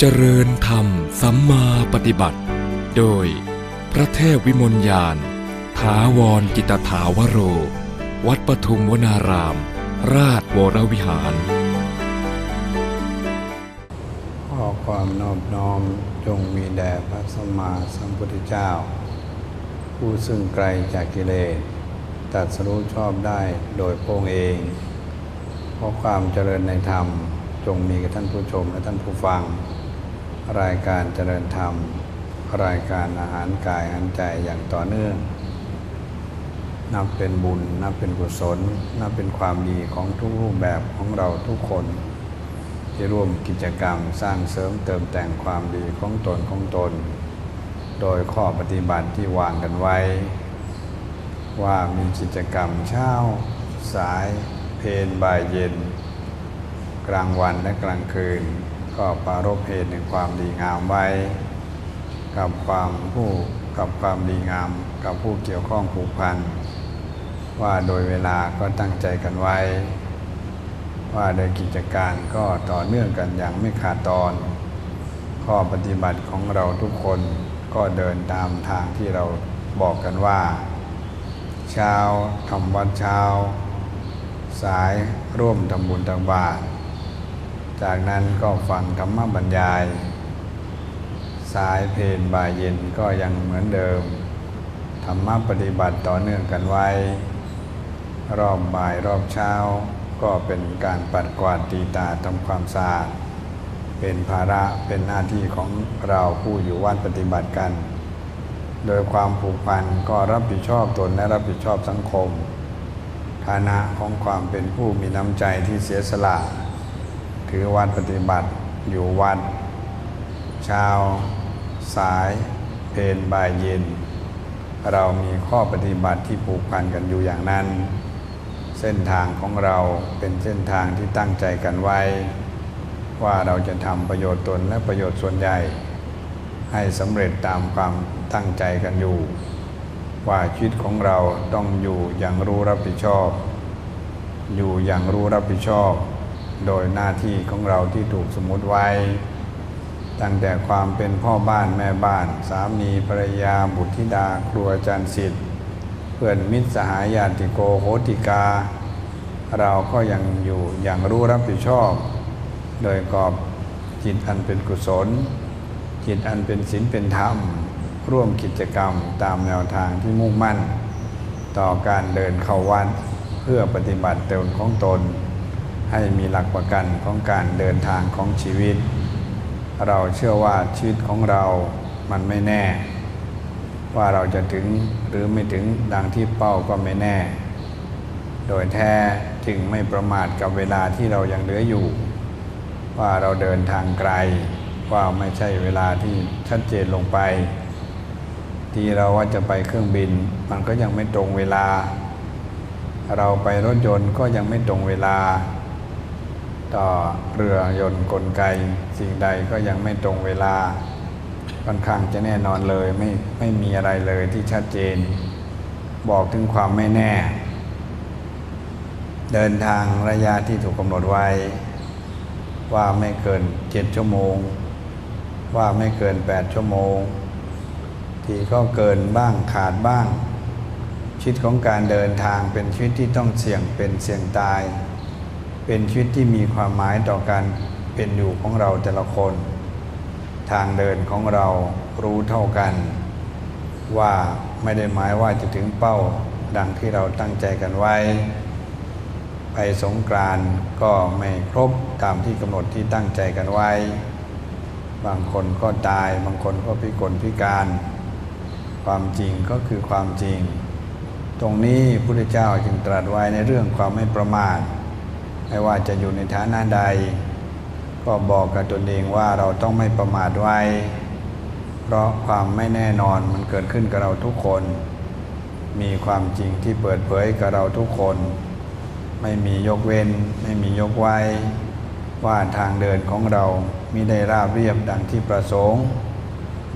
เจริญธรรมสัมมาปฏิบัติ โดย พระเทพวิมลยานถาวรกิตถาวโร วัดปทุมวนาราม ราชวรวิหาร ขอความนอบน้อมจงมีแด่พระสัมมาสัมพุทธเจ้า ผู้ซึ่งไกลจากกิเลสตรัสรู้ชอบได้โดยพระองค์เองขอความเจริญในธรรมจงมีกับท่านผู้ชมและท่านผู้ฟัง รายการเจริญธรรม รายการอาหารกายอาหารใจอย่างต่อเนื่อง นับเป็นบุญ นับเป็นกุศล นับเป็นความดีของทุกรูปแบบของเราทุกคน ที่ร่วมกิจกรรมสร้างเสริมเติมแต่งความดีของตนของตน โดยข้อปฏิบัติที่วางกันไว้ ว่ามีกิจกรรมเช้า สาย เพนบ่ายเย็น กลางวันและกลางคืน ก็ปรารภเพนในความดีงามไว้ กับความผู้กับความดีงามกับผู้เกี่ยวข้องผูกพัน ว่าโดยเวลาก็ตั้งใจกันไว้ ว่าโดยกิจการก็ต่อเนื่องกันอย่างไม่ขาดตอน ข้อปฏิบัติของเราทุกคนก็เดินตามทางที่เราบอกกันว่า เช้าทำวัดเช้า สายร่วมทำบุญตักบาตร จากนั้นก็ฟังธรรมบรรยาย สายเพลนบ่ายเย็นก็ยังเหมือนเดิม ธรรมปฏิบัติต่อเนื่องกันไว้ รอบบ่ายรอบเช้า ก็เป็นการปัดกวาดตีตาทำความสะอาดเป็นภาระเป็นหน้าที่ของเราผู้อยู่วัดปฏิบัติกัน โดยความผูกพันก็รับผิดชอบตนและรับผิดชอบสังคม ฐานะของความเป็นผู้มีน้ำใจที่เสียสละ ถือวัดปฏิบัติอยู่วัดเช้าสายเพนบ่ายเย็น เรามีข้อปฏิบัติที่ผูกพันกันอยู่อย่างนั้น เส้นทางของเราเป็นเส้นทางที่ตั้งใจกันไว้ ว่าเราจะทำประโยชน์ตนและประโยชน์ส่วนใหญ่ ให้สำเร็จตามความตั้งใจกันอยู่ ว่าชีวิตของเราต้องอยู่อย่างรู้รับผิดชอบ อยู่อย่างรู้รับผิดชอบ โดยหน้าที่ของเราที่ถูกสมมติไว้ ตั้งแต่ความเป็นพ่อบ้านแม่บ้าน สามีภรรยาบุตรธิดาครัวอาจารย์สิทธิ์เพื่อนมิตรสหายญาติโกโหติกา เราก็ยังอยู่อย่างรู้รับผิดชอบ โดยกอบจิตอันเป็นกุศล จิตอันเป็นศีลเป็นธรรม ร่วมกิจกรรมตามแนวทางที่มุ่งมั่น ต่อการเดินเข้าวัดเพื่อปฏิบัติตนของตน ให้มีหลักประกันของการเดินทางของชีวิต เราเชื่อว่าชีวิตของเรามันไม่แน่ ว่าเราจะถึงหรือไม่ถึงดังที่เป้าก็ไม่แน่ โดยแท้จึงไม่ประมาทกับเวลาที่เรายังเหลืออยู่ ว่าเราเดินทางไกล ว่าไม่ใช่เวลาที่ชัดเจนลงไป ที่เราว่าจะไปเครื่องบิน มันก็ยังไม่ตรงเวลา เราไปรถยนต์ก็ยังไม่ตรงเวลา ต่อเรือยนต์กลไก สิ่งใดก็ยังไม่ตรงเวลาค่อนข้างจะแน่นอนเลยไม่ไม่มีอะไรเลยที่ชัดเจน บอกถึงความไม่แน่ เดินทางระยะที่ถูกกำหนดไว้ ว่าไม่เกินเจ็ดชั่วโมง ว่าไม่เกินแปดชั่วโมง ที่ก็เกินบ้างขาดบ้างชีวิตของการเดินทางเป็นชีวิตที่ต้องเสี่ยงเป็นเสี่ยงตาย เป็นชีวิตที่มีความหมายต่อการเป็นอยู่ของเราแต่ละคน ทางเดินของเรารู้เท่ากัน ว่าไม่ได้หมายว่าจะถึงเป้าดังที่เราตั้งใจกันไว้ ไปสงกรานต์ก็ไม่ครบตามที่กำหนดที่ตั้งใจกันไว้ บางคนก็ตายบางคนก็พิกลพิการ ความจริงก็คือความจริง ตรงนี้พระพุทธเจ้าจึงตรัสไว้ในเรื่องความไม่ประมาท ไม่ว่าจะอยู่ในฐานะใด ก็บอกกับตนเองว่าเราต้องไม่ประมาทไว้ เพราะความไม่แน่นอนมันเกิดขึ้นกับเราทุกคน มีความจริงที่เปิดเผยกับเราทุกคน ไม่มียกเว้น ไม่มียกไว้ ว่าทางเดินของเรามิได้ราบเรียบดังที่ประสงค์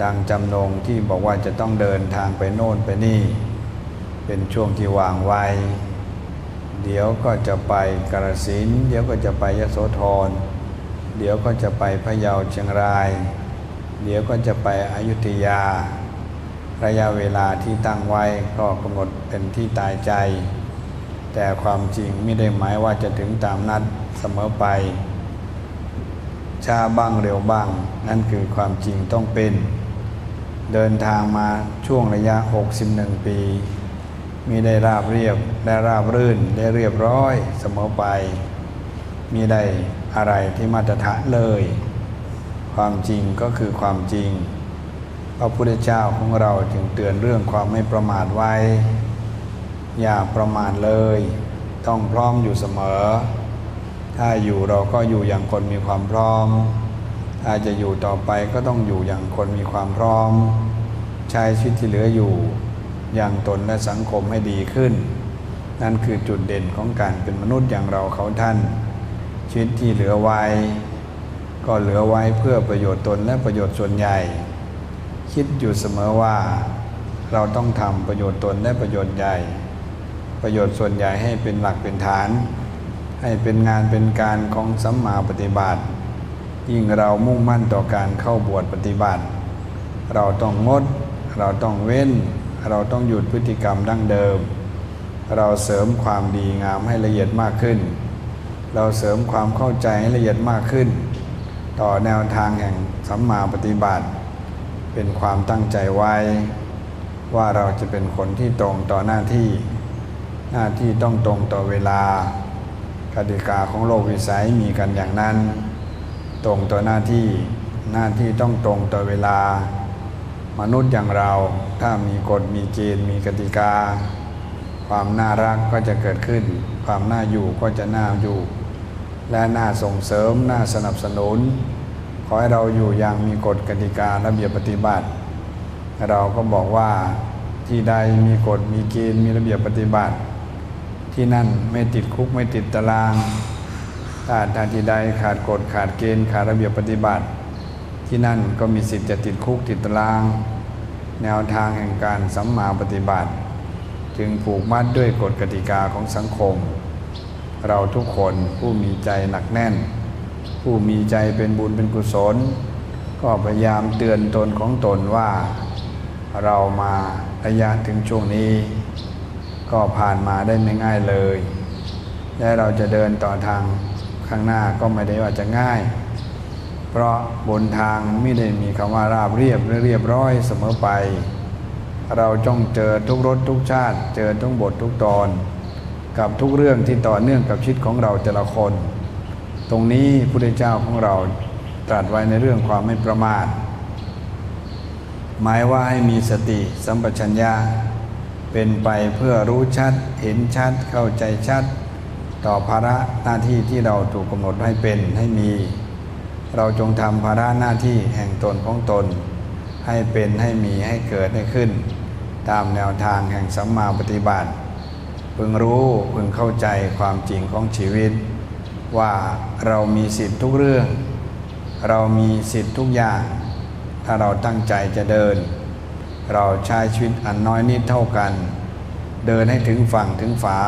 ดังจำนงที่บอกว่าจะต้องเดินทางไปโน่นไปนี่ เป็นช่วงที่วางไว้ เดี๋ยวก็จะไปกาฬสินเดี๋ยวก็จะไปยโสธร เดี๋ยวก็จะไปพะเยาเชียงราย เดี๋ยวก็จะไปอยุธยา ระยะเวลาที่ตั้งไว้ก็กำหนดเป็นที่ตายใจ แต่ความจริงไม่ได้หมายว่าจะถึงตามนัดเสมอไปช้าบ้างเร็วบ้าง นั่นคือความจริงต้องเป็น เดินทางมาช่วงระยะ 61 ปี มีได้ราบเรียบได้ราบรื่นได้เรียบร้อยเสมอไป มีได้อะไรที่มาตรฐานเลย ความจริงก็คือความจริงพระพุทธเจ้าของเราจึงเตือนเรื่องความไม่ประมาทไว้ อย่าประมาทเลย ต้องพร้อมอยู่เสมอ ถ้าอยู่เราก็อยู่อย่างคนมีความพร้อม ถ้าจะอยู่ต่อไปก็ต้องอยู่อย่างคนมีความพร้อม ใช้ชีวิตที่เหลืออยู่ ย่างตนและสังคมให้ดีขึ้น นั่นคือจุดเด่นของการเป็นมนุษย์อย่างเราเขาท่าน ชีวิตที่เหลือไว้ ก็เหลือไว้เพื่อประโยชน์ตนและประโยชน์ส่วนใหญ่ คิดอยู่เสมอว่า เราต้องทำประโยชน์ตนและประโยชน์ใหญ่ ประโยชน์ส่วนใหญ่ให้เป็นหลักเป็นฐาน ให้เป็นงานเป็นการของสัมมาปฏิบัติ ยิ่งเรามุ่งมั่นต่อการเข้าบวชปฏิบัติ เราต้องงด เราต้องเว้น เราต้องหยุดพฤติกรรมดั้งเดิม เราเสริมความดีงามให้ละเอียดมากขึ้น เราเสริมความเข้าใจให้ละเอียดมากขึ้น ต่อแนวทางแห่งสัมมาปฏิบัติ เป็นความตั้งใจไว้ ว่าเราจะเป็นคนที่ตรงต่อหน้าที่ หน้าที่ต้องตรงต่อเวลากติกาของโลกวิสัยมีกันอย่างนั้น ตรงต่อหน้าที่หน้าที่ต้องตรงต่อเวลา มนุษย์อย่างเราถ้ามีกฎมีเกณฑ์มีกติกา ความน่ารักก็จะเกิดขึ้น ความน่าอยู่ก็จะน่าอยู่ และน่าส่งเสริมน่าสนับสนุน ขอให้เราอยู่อย่างมีกฎกติการะเบียบปฏิบัติ เราก็บอกว่าที่ใดมีกฎมีเกณฑ์มีระเบียบปฏิบัติ ที่นั่นไม่ติดคุกไม่ติดตารางถ้าทางที่ใดขาดกฎขาดเกณฑ์ขาดระเบียบปฏิบัติ ที่นั่นก็มีสิทธิ์จะติดคุกติดตาราง แนวทางแห่งการสัมมาปฏิบัติ จึงผูกมัดด้วยกฎกติกาของสังคม เราทุกคนผู้มีใจหนักแน่น ผู้มีใจเป็นบุญเป็นกุศล ก็พยายามเตือนตนของตนว่า เรามาระยะถึงช่วงนี้ ก็ผ่านมาได้ไม่ง่ายเลย และเราจะเดินต่อทางข้างหน้าก็ไม่ได้ว่าจะง่าย เพราะบนทางไม่ได้มีคำว่าราบเรียบหรือเรียบร้อยเสมอไป เราจ้องเจอทุกรสทุกชาติ เจอทุกบททุกตอน กับทุกเรื่องที่ต่อเนื่องกับชีวิตของเราแต่ละคน ตรงนี้พระพุทธเจ้าของเราตรัสไว้ในเรื่องความไม่ประมาทหมายว่าให้มีสติสัมปชัญญะเป็นไปเพื่อรู้ชัด เห็นชัด เข้าใจชัด ต่อภาระหน้าที่ที่เราถูกกำหนดให้เป็นให้มี เราจงทำภาระหน้าที่แห่งตนของตน ให้เป็นให้มีให้เกิดให้ขึ้น ตามแนวทางแห่งสัมมาปฏิบัติ พึงรู้พึงเข้าใจความจริงของชีวิต ว่าเรามีสิทธิ์ทุกเรื่อง เรามีสิทธิ์ทุกอย่าง ถ้าเราตั้งใจจะเดิน เราใช้ชีวิตอันน้อยนิดเท่ากัน เดินให้ถึงฝั่งถึงฝา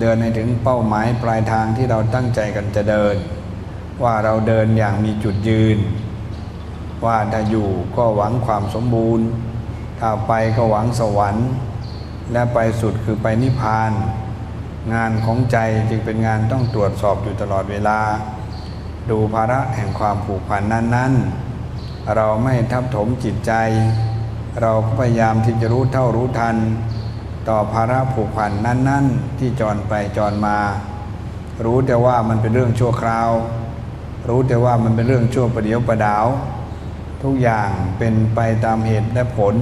เดินให้ถึงเป้าหมายปลายทางที่เราตั้งใจกันจะเดิน ว่าเราเดินอย่างมีจุดยืน ว่าถ้าอยู่ก็หวังความสมบูรณ์ ถ้าไปก็หวังสวรรค์ และไปสุดคือไปนิพพาน งานของใจจึงเป็นงานต้องตรวจสอบอยู่ตลอดเวลา ดูภาระแห่งความผูกพันนั้น ๆ เราไม่ทับถมจิตใจ เราก็พยายามที่จะรู้เท่ารู้ทัน ต่อภาระผูกพันนั้น ๆ ที่จรไปจรมา รู้แต่ว่ามันเป็นเรื่องชั่วคราว รู้แต่ว่ามันเป็นเรื่องชั่วประเดียวประดาว ทุกอย่างเป็นไปตามเหตุและผล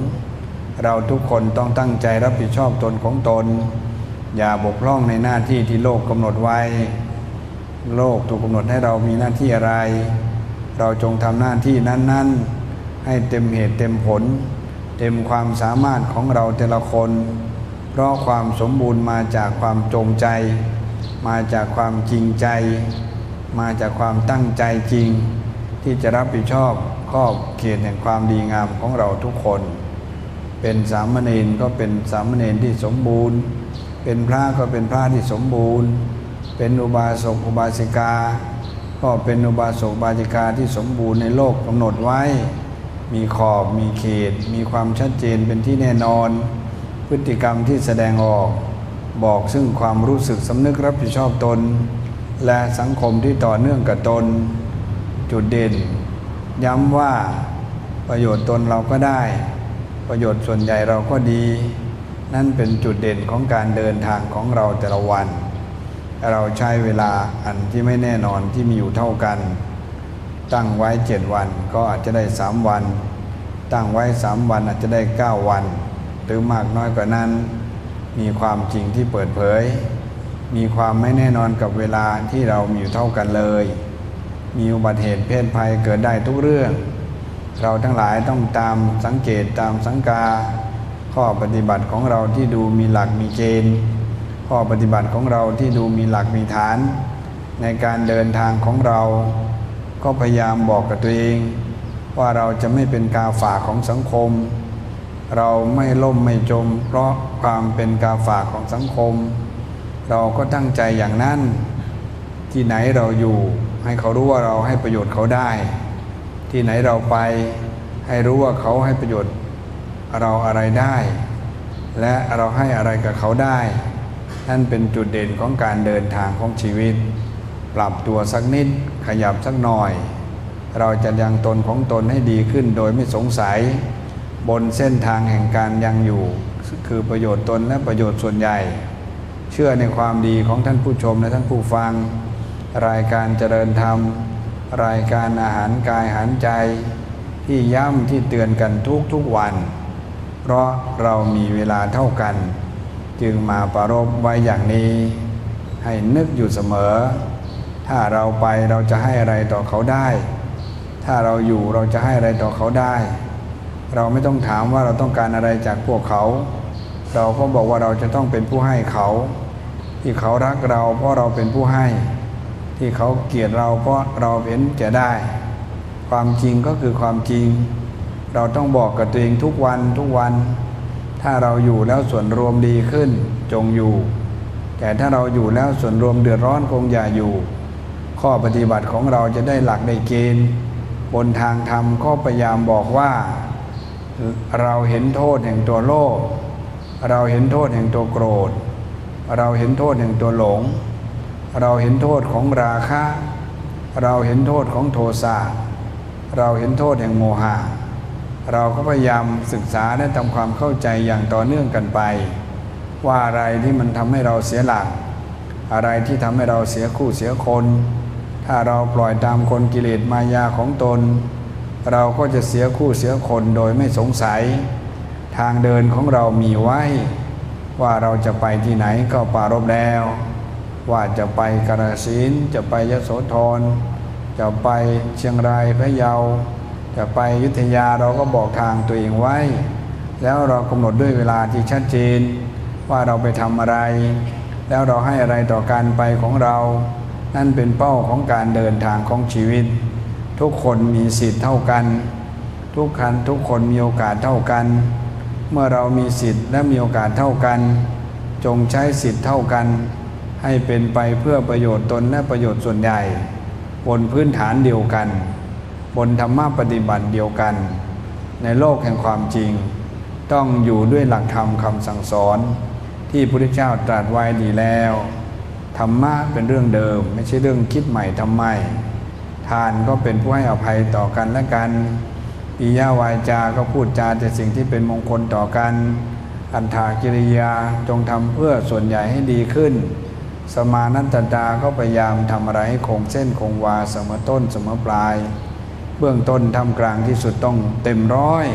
เราทุกคนต้องตั้งใจรับผิดชอบตนของตน อย่าบกพร่องในหน้าที่ที่โลกกำหนดไว้ โลกถูกกำหนดให้เรามีหน้าที่อะไร เราจงทำหน้าที่นั้น ๆ ให้เต็มเหตุเต็มผล เต็มความสามารถของเราแต่ละคน เพราะความสมบูรณ์มาจากความจงใจ มาจากความจริงใจ มาจากความตั้งใจจริง ที่จะรับผิดชอบขอบเขตแห่งความดีงามของเราทุกคน เป็นสามเณรก็เป็นสามเณรที่สมบูรณ์ เป็นพระก็เป็นพระที่สมบูรณ์ เป็นอุบาสกอุบาสิกา ก็เป็นอุบาสกอุบาสิกาที่สมบูรณ์ในโลกกำหนดไว้ มีขอบมีเขต มีความชัดเจนเป็นที่แน่นอน พฤติกรรมที่แสดงออก บอกซึ่งความรู้สึกสำนึกรับผิดชอบตน และสังคมที่ต่อเนื่องกับตน จุดเด่น ย้ำว่าประโยชน์ตนเราก็ได้ ประโยชน์ส่วนใหญ่เราก็ดี นั่นเป็นจุดเด่นของการเดินทางของเราแต่ละวัน เราใช้เวลาอันที่ไม่แน่นอนที่มีอยู่เท่ากัน ตั้งไว้เจ็ดวันก็อาจจะได้สามวัน ตั้งไว้สามวันอาจจะได้เก้าวัน หรือมากน้อยกว่านั้น มีความจริงที่เปิดเผย มีความไม่แน่นอนกับเวลาที่เรามีอยู่เท่ากันเลย มีอุบัติเหตุเพศภัยเกิดได้ทุกเรื่อง เราทั้งหลายต้องตามสังเกตตามสังกา ข้อปฏิบัติของเราที่ดูมีหลักมีเกณฑ์ ข้อปฏิบัติของเราที่ดูมีหลักมีฐาน ในการเดินทางของเรา ก็พยายามบอกกับตัวเอง ว่าเราจะไม่เป็นกาฝากของสังคม เราไม่ล่มไม่จม เพราะความเป็นกาฝากของสังคม เราก็ตั้งใจอย่างนั้น ที่ไหนเราอยู่ ให้เขารู้ว่าเราให้ประโยชน์เขาได้ ที่ไหนเราไปให้รู้ว่าเขาให้ประโยชน์เราอะไรได้ และเราให้อะไรกับเขาได้ นั่นเป็นจุดเด่นของการเดินทางของชีวิต ปรับตัวสักนิดขยับสักหน่อย เราจะยังตนของตนให้ดีขึ้นโดยไม่สงสัย บนเส้นทางแห่งการยังอยู่ คือประโยชน์ตนและประโยชน์ส่วนใหญ่ เชื่อในความดีของท่านผู้ชมและท่านผู้ฟัง รายการเจริญธรรม รายการอาหารกายอาหารใจ ที่ย้ำที่เตือนกันทุกทุกวัน เพราะเรามีเวลาเท่ากัน จึงมาประรบไว้อย่างนี้ ให้นึกอยู่เสมอ ถ้าเราไปเราจะให้อะไรต่อเขาได้ ถ้าเราอยู่เราจะให้อะไรต่อเขาได้ เราไม่ต้องถามว่าเราต้องการอะไรจากพวกเขา เราก็บอกว่าเราจะต้องเป็นผู้ให้เขา ที่เขารักเราเพราะเราเป็นผู้ให้ ที่เขาเกลียดเราเพราะเราเห็นแก่ได้ ความจริงก็คือความจริง เราต้องบอกกับตัวเองทุกวันทุกวัน ถ้าเราอยู่แล้วส่วนรวมดีขึ้นจงอยู่ แต่ถ้าเราอยู่แล้วส่วนรวมเดือดร้อนคงอย่าอยู่ ข้อปฏิบัติของเราจะได้หลักได้เกณฑ์ บนทางธรรมก็พยายามบอกว่า เราเห็นโทษแห่งตัวโลกเราเห็นโทษแห่งตัวโกรธ เราเห็นโทษแห่งตัวหลง เราเห็นโทษของราคะ เราเห็นโทษของโทสะเราเห็นโทษแห่งโมหะเราก็พยายามศึกษาและทำความเข้าใจอย่างต่อเนื่องกันไป ว่าอะไรที่มันทำให้เราเสียหลัก อะไรที่ทำให้เราเสียคู่เสียคน ถ้าเราปล่อยตามคนกิเลสมายาของตน เราก็จะเสียคู่เสียคนโดยไม่สงสัย ทางเดินของเรามีไว้ ว่าเราจะไปที่ไหนก็ปารบแล้ว ว่าจะไปกาฬสินจะไปยโสธรจะไปเชียงรายพะเยา จะไปยุธยาเราก็บอกทางตัวเองไว้ แล้วเรากำหนดด้วยเวลาที่ชัดเจน ว่าเราไปทำอะไร แล้วเราให้อะไรต่อการไปของเรา นั่นเป็นเป้าของการเดินทางของชีวิต ทุกคนมีสิทธิ์เท่ากัน ทุกคันทุกคนมีโอกาสเท่ากัน เมื่อเรามีสิทธิ์และมีโอกาสเท่ากัน จงใช้สิทธิ์เท่ากัน ให้เป็นไปเพื่อประโยชน์ตนและประโยชน์ส่วนใหญ่ บนพื้นฐานเดียวกัน บนธรรมะปฏิบัติเดียวกัน ในโลกแห่งความจริง ต้องอยู่ด้วยหลักธรรมคำสั่งสอน ที่พระพุทธเจ้าตรัสไว้ดีแล้วธรรมะเป็นเรื่องเดิม ไม่ใช่เรื่องคิดใหม่ทำไมทานก็เป็นผู้ให้อภัยต่อกันและกัน ปิยาวายจาก็พูดจาแต่สิ่งที่เป็นมงคลต่อกัน อันถากิริยาจงทำเพื่อส่วนใหญ่ให้ดีขึ้น สมานัตตาก็พยายามทำอะไรให้คงเส้นคงวาเสมอต้นเสมอปลาย เบื้องต้นทำกลางที่สุดต้องเต็มร้อย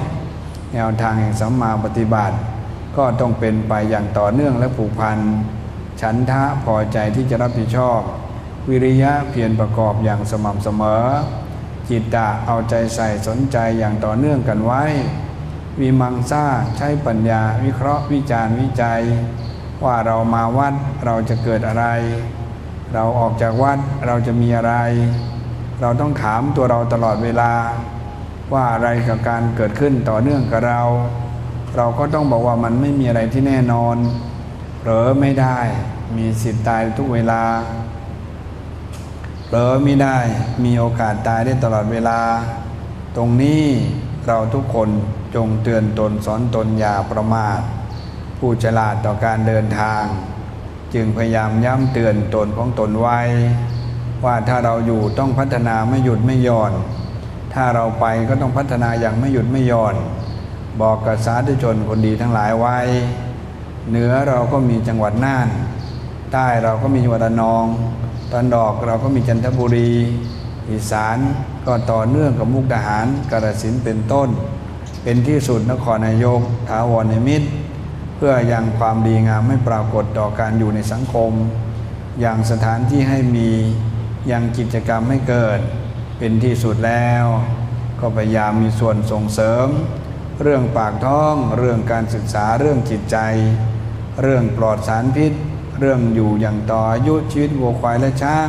แนวทางแห่งสัมมาปฏิบัติ ก็ต้องเป็นไปอย่างต่อเนื่องและผูกพันฉันทะพอใจที่จะรับผิดชอบ วิริยะเพียรประกอบอย่างสม่ำเสมอ จิตตะเอาใจใส่สนใจอย่างต่อเนื่องกันไว้ วิมังซ่าใช้ปัญญาวิเคราะห์วิจารณ์วิจัย ว่าเรามาวัดเราจะเกิดอะไร เราออกจากวัดเราจะมีอะไร เราต้องถามตัวเราตลอดเวลา ว่าอะไรกับการเกิดขึ้นต่อเนื่องกับเรา เราก็ต้องบอกว่ามันไม่มีอะไรที่แน่นอนเผลอไม่ได้มีสิทธิ์ตายทุกเวลา เผลอไม่ได้มีโอกาสตายได้ตลอดเวลา ตรงนี้เราทุกคนจงเตือนตนสอนตนอย่าประมาท ผู้ฉลาดต่อการเดินทาง จึงพยายามย้ำเตือนตนของตนไว้ ว่าถ้าเราอยู่ต้องพัฒนาไม่หยุดไม่หย่อน ถ้าเราไปก็ต้องพัฒนาอย่างไม่หยุดไม่หย่อน บอกกับสาธุชนคนดีทั้งหลายไว้ เหนือเราก็มีจังหวัดน่าน ใต้เราก็มีจังหวัดระนอง ตอนดอกเราก็มีจันทบุรี อีสานก็ต่อเนื่องกับมุกดาหารกาฬสินเป็นต้น เป็นที่สุดนครนายกถาวรในมิตร เพื่อยังความดีงามไม่ปรากฏต่อการอยู่ในสังคม อย่างสถานที่ให้มียังกิจกรรมให้เกิด เป็นที่สุดแล้ว ก็พยายามมีส่วนส่งเสริม เรื่องปากท้อง เรื่องการศึกษาเรื่องจิตใจ เรื่องปลอดสารพิษ เรื่องอยู่อย่างต่ออายุชีวิตวัวควายและช้าง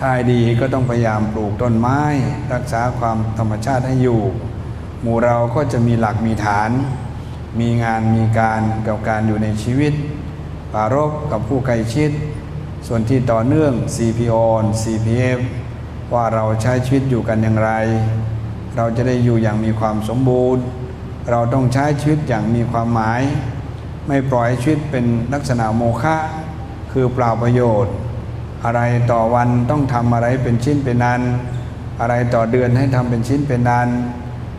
ถ้าดีก็ต้องพยายามปลูกต้นไม้ รักษาความธรรมชาติให้อยู่ หมู่เราก็จะมีหลักมีฐาน มีงานมีการกับการอยู่ในชีวิตปารบกับผู้ใกล้ชิด ส่วนที่ต่อเนื่อง CPO CPF ว่าเราใช้ชีวิตอยู่กันอย่างไร เราจะได้อยู่อย่างมีความสมบูรณ์ เราต้องใช้ชีวิตอย่างมีความหมาย ไม่ปล่อยชีวิตเป็นลักษณะโมฆะคือเปล่าประโยชน์ อะไรต่อวันต้องทำอะไรเป็นชิ้นเป็นนันอะไรต่อเดือนให้ทำเป็นชิ้นเป็นนัน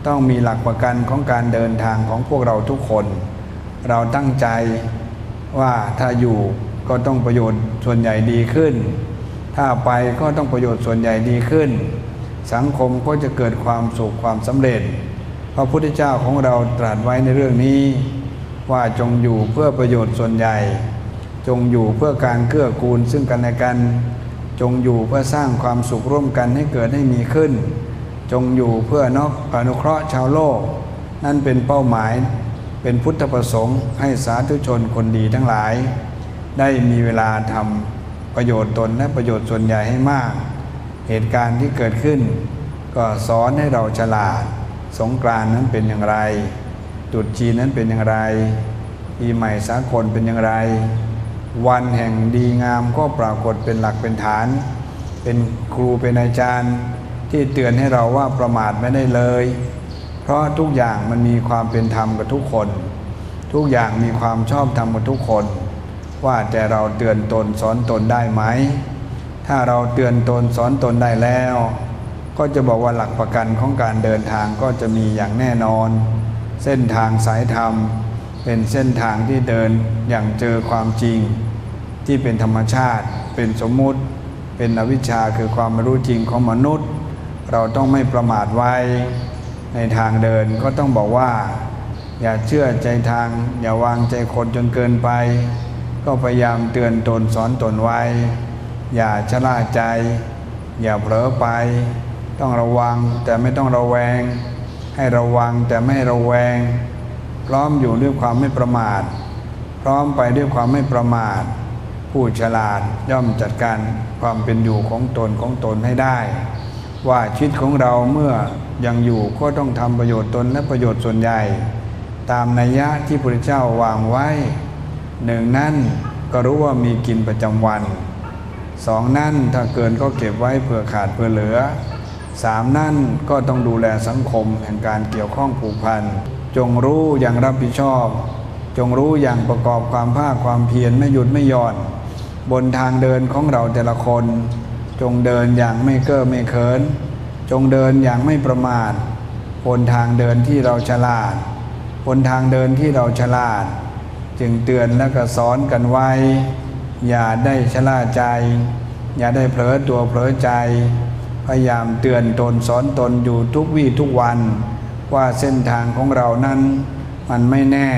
ต้องมีหลักประกันของการเดินทางของพวกเราทุกคน เราตั้งใจว่าถ้าอยู่ก็ต้องประโยชน์ส่วนใหญ่ดีขึ้น ถ้าไปก็ต้องประโยชน์ส่วนใหญ่ดีขึ้น สังคมก็จะเกิดความสุขความสำเร็จ พระพุทธเจ้าของเราตรัสไว้ในเรื่องนี้ ว่าจงอยู่เพื่อประโยชน์ส่วนใหญ่ จงอยู่เพื่อการเกื้อกูลซึ่งกันและกัน จงอยู่เพื่อสร้างความสุขร่วมกันให้เกิดให้มีขึ้น จงอยู่เพื่อนอกอนุเคราะห์ชาวโลก นั่นเป็นเป้าหมายเป็นพุทธประสงค์ให้สาธุชนคนดีทั้งหลาย ได้มีเวลาทำประโยชน์ตนและประโยชน์ส่วนใหญ่ให้มาก เหตุการณ์ที่เกิดขึ้น ก็สอนให้เราฉลาด สงกรานนั้นเป็นอย่างไร ตรุษจีนนั้นเป็นอย่างไรปีใหม่สากลเป็นอย่างไร วันแห่งดีงามก็ปรากฏเป็นหลักเป็นฐาน เป็นครูเป็นอาจารย์ ที่เตือนให้เราว่าประมาทไม่ได้เลย เพราะทุกอย่างมันมีความเป็นธรรมกับทุกคน ทุกอย่างมีความชอบธรรมกับทุกคน ว่าแต่เราเตือนตนสอนตนได้ไหม ถ้าเราเตือนตนสอนตนได้แล้ว ก็จะบอกว่าหลักประกันของการเดินทางก็จะมีอย่างแน่นอน เส้นทางสายธรรม เป็นเส้นทางที่เดินอย่างเจอความจริง ที่เป็นธรรมชาติ เป็นสมมุติ เป็นอวิชชาคือความไม่รู้จริงของมนุษย์ เราต้องไม่ประมาทไว้ ในทางเดินก็ต้องบอกว่า อย่าเชื่อใจทาง อย่าวางใจคนจนเกินไป ก็พยายามเตือนตนสอนตนไว้ อย่าชะล่าใจ อย่าเผลอไป ต้องระวังแต่ไม่ต้องระแวง ให้ระวังแต่ไม่ระแวง พร้อมอยู่ด้วยความไม่ประมาท พร้อมไปด้วยความไม่ประมาท ผู้ฉลาดย่อมจัดการความเป็นอยู่ของตนของตนให้ได้ ว่าชีวิตของเราเมื่อยังอยู่ก็ต้องทำประโยชน์ตนและประโยชน์ส่วนใหญ่ ตามนัยยะที่พระเจ้าวางไว้ หนึ่งนั่นก็รู้ว่ามีกินประจำวันสองนั่นถ้าเกินก็เก็บไว้เผื่อขาดเผื่อเหลือ สามนั่นก็ต้องดูแลสังคมแห่งการเกี่ยวข้องผูกพัน จงรู้อย่างรับผิดชอบ จงรู้อย่างประกอบความภาคความเพียรไม่หยุดไม่หย่อน บนทางเดินของเราแต่ละคน จงเดินอย่างไม่เก้อไม่เขิน จงเดินอย่างไม่ประมาทบนทางเดินที่เราฉลาดบนทางเดินที่เราฉลาด จึงเตือนและก็สอนกันไว้ อย่าได้ชะล่าใจ อย่าได้เผลอตัวเผลอใจ พยายามเตือนตนสอนตนอยู่ทุกวี่ทุกวัน ว่าเส้นทางของเรานั้นมันไม่แน่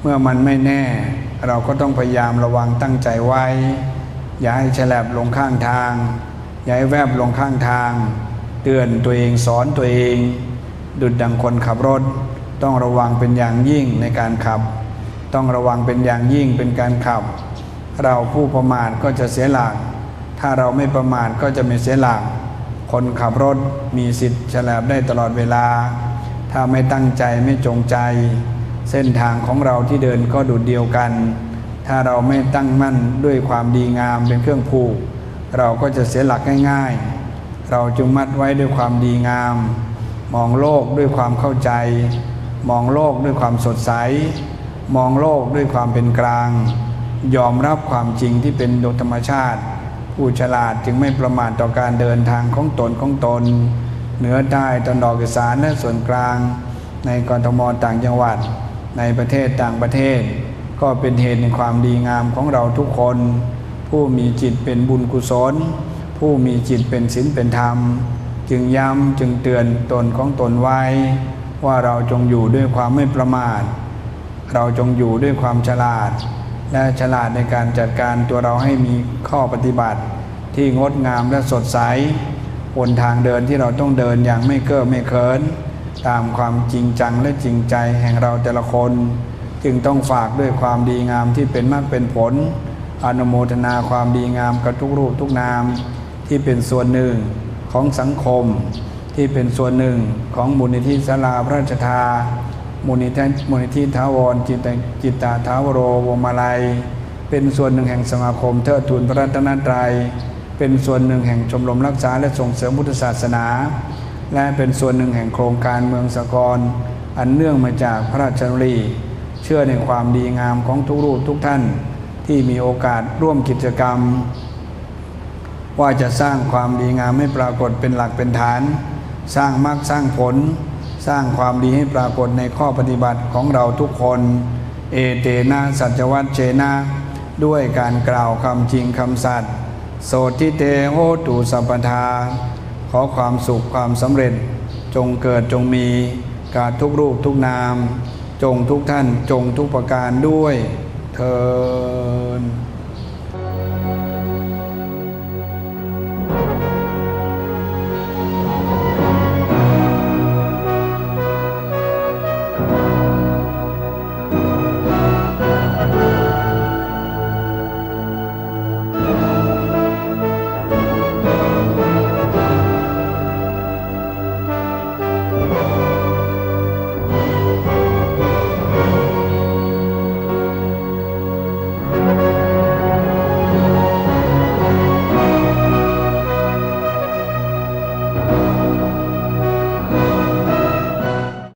เมื่อมันไม่แน่ เราก็ต้องพยายามระวังตั้งใจไว้ อย่าให้ฉลับลงข้างทาง อย่าให้แวบลงข้างทาง เตือนตัวเองสอนตัวเอง ดุดดังคนขับรถ ต้องระวังเป็นอย่างยิ่งในการขับ ต้องระวังเป็นอย่างยิ่งเป็นการขับ เราผู้ประมาทก็จะเสียหลักถ้าเราไม่ประมาทก็จะไม่เสียหลัก คนขับรถมีสิทธิ์ฉลับได้ตลอดเวลา ถ้าไม่ตั้งใจไม่จงใจ เส้นทางของเราที่เดินก็ดุดเดียวกัน ถ้าเราไม่ตั้งมั่นด้วยความดีงามเป็นเครื่องผูก เราก็จะเสียหลักง่าย ๆ เราจงมัดไว้ด้วยความดีงาม มองโลกด้วยความเข้าใจ มองโลกด้วยความสดใส มองโลกด้วยความเป็นกลาง ยอมรับความจริงที่เป็นโดยธรรมชาติ ผู้ฉลาดจึงไม่ประมาทต่อการเดินทางของตนของตน เหนือใต้ตอนดอกอีสานและส่วนกลาง ในกรทมต่างจังหวัด ในประเทศต่างประเทศ ก็เป็นเหตุในความดีงามของเราทุกคน ผู้มีจิตเป็นบุญกุศล ผู้มีจิตเป็นศีลเป็นธรรม จึงย้ำจึงเตือนตนของตนไว้ ว่าเราจงอยู่ด้วยความไม่ประมาท เราจงอยู่ด้วยความฉลาด และฉลาดในการจัดการตัวเราให้มีข้อปฏิบัติ ที่งดงามและสดใสบนทางเดินที่เราต้องเดินอย่างไม่เก้อไม่เขิน ตามความจริงจังและจริงใจแห่งเราแต่ละคน จึงต้องฝากด้วยความดีงามที่เป็นมากเป็นผล อนุโมทนาความดีงามกับทุกรูปทุกนาม ที่เป็นส่วนหนึ่งของสังคม ที่เป็นส่วนหนึ่งของมูลนิธิสลาพระราชทา มูลนิธิมูลนิธิท้าวรจิตจิตตาท้าวโรวงมาลัย เป็นส่วนหนึ่งแห่งสมาคมเทิดทูนพระรัตนตรัย เป็นส่วนหนึ่งแห่งชมรมรักษาและส่งเสริมพุทธศาสนา และเป็นส่วนหนึ่งแห่งโครงการเมืองสกรอันเนื่องมาจากพระราชดำริเชื่อในความดีงามของทุกรูปทุกท่านที่มีโอกาสร่วมกิจกรรม ว่าจะสร้างความดีงามให้ปรากฏเป็นหลักเป็นฐาน สร้างมรรคสร้างผล สร้างความดีให้ปรากฏในข้อปฏิบัติของเราทุกคน เอเตนะสัจวัตเชนะ ด้วยการกล่าวคำจริงคำสัตย์โสติเตโหตุสัพพทา ขอความสุขความสำเร็จ จงเกิดจงมีกาทุกรูปทุกนาม จงทุกท่านจงทุกประการด้วยเทอ